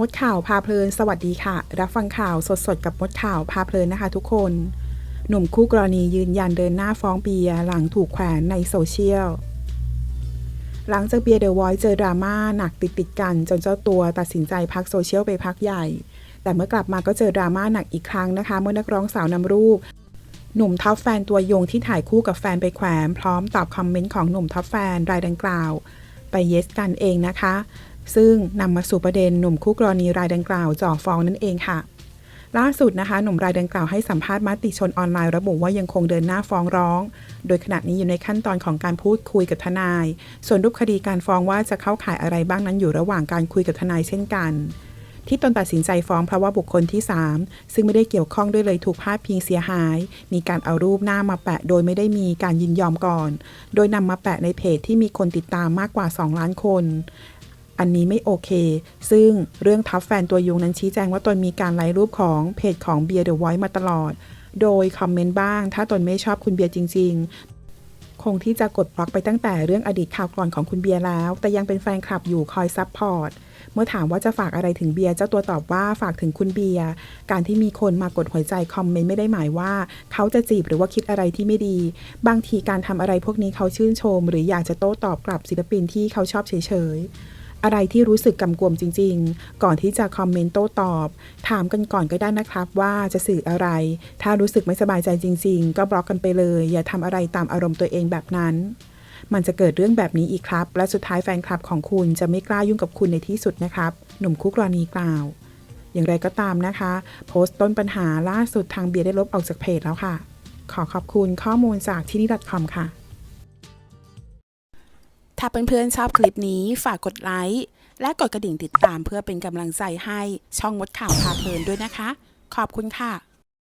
มดข่าวพาเพลิน สวัสดีค่ะ รับฟังข่าวสดๆ กับมดข่าวพาเพลินนะคะทุกคน หนุ่มคู่กรณียืนยันเดินหน้าฟ้องเบียร์หลังถูกแขวนในโซเชียล หลังจากเบียร์เดอะวอยเจอดราม่าหนักติดติดๆกัน จนเจ้าตัวตัดสินใจพักโซเชียลไปพักใหญ่ แต่เมื่อกลับมาก็เจอดราม่าหนักอีกครั้งนะคะ เมื่อนักร้องสาวนำรูป หนุ่มท็อปแฟนตัวยงที่ถ่ายคู่กับแฟนไปแขวนพร้อมตอบคอมเมนต์ของหนุ่มท็อปแฟนรายดังกล่าว ไปเยสกันเองนะคะ ซึ่งนำมาสู่ประเด็นหนุ่มคู่กรณีรายดังกล่าวจ่อฟ้องนั่นเองค่ะ ล่าสุดนะคะหนุ่มรายดังกล่าวให้สัมภาษณ์มติชนออนไลน์ระบุว่ายังคงเดินหน้าฟ้องร้อง โดยขณะนี้อยู่ในขั้นตอนของการพูดคุยกับทนาย ส่วนรูปคดีการฟ้องว่าจะเข้าข่ายอะไรบ้างนั้นอยู่ระหว่างการคุยกับทนายเช่นกัน ที่ตนตัดสินใจฟ้องเพราะว่าบุคคลที่ 3 ซึ่งไม่ได้เกี่ยวข้องด้วยเลยถูกพาดพิงเสียหาย มีการเอารูปหน้ามาแปะโดยไม่ได้มีการยินยอมก่อน โดยนำมาแปะในเพจที่มีคนติดตามมากกว่า 2 ล้านคน อันนี้ไม่โอเค ซึ่งเรื่องทับแฟนตัวยงนั้นชี้แจงว่าตนมีการไลค์รูปของเพจของเบียร์เดอะไวท์มาตลอด โดยคอมเมนต์บ้าง ถ้าตนไม่ชอบคุณเบียร์จริงๆคงที่จะกดบล็อกไปตั้งแต่เรื่องอดีตข่าวก่อนของคุณเบียร์แล้ว แต่ยังเป็นแฟนคลับอยู่คอยซับพอร์ต เมื่อถามว่าจะฝากอะไรถึงเบียร์เจ้าตัวตอบว่าฝากถึงคุณเบียร์การที่มีคนมากดหัวใจคอมเมนต์ไม่ได้หมายว่า เขาจะจีบหรือว่าคิดอะไรที่ไม่ดี บางทีการทำอะไรพวกนี้เขาชื่นชม หรืออยากจะโต้ตอบกลับศิลปินที่เขาชอบเฉยๆอะไรที่รู้สึกกำกวมจริง ๆ ก่อนที่จะคอมเมนต์โต้ตอบ ถามกันก่อนก็ได้นะครับว่าจะสื่ออะไร ถ้ารู้สึกไม่สบายใจจริง ๆ ก็บล็อกกันไปเลย อย่าทำอะไรตามอารมณ์ตัวเองแบบนั้น มันจะเกิดเรื่องแบบนี้อีกครับ และสุดท้ายแฟนคลับของคุณจะไม่กล้ายุ่งกับคุณในที่สุดนะครับ หนุ่มคู่กรณีกล่าว อย่างไรก็ตามนะคะ โพสต์ต้นปัญหาล่าสุดทางเบียร์ได้ลบออกจากเพจแล้วค่ะ ขอขอบคุณข้อมูลจากที่นี่ .com ค่ะ ถ้าเพื่อนๆชอบคลิปนี้ฝากกดไลค์และกดกระดิ่งติดตามเพื่อเป็นกำลังใจให้ช่องมดข่าวพาเพลินด้วยนะคะ ขอบคุณค่ะ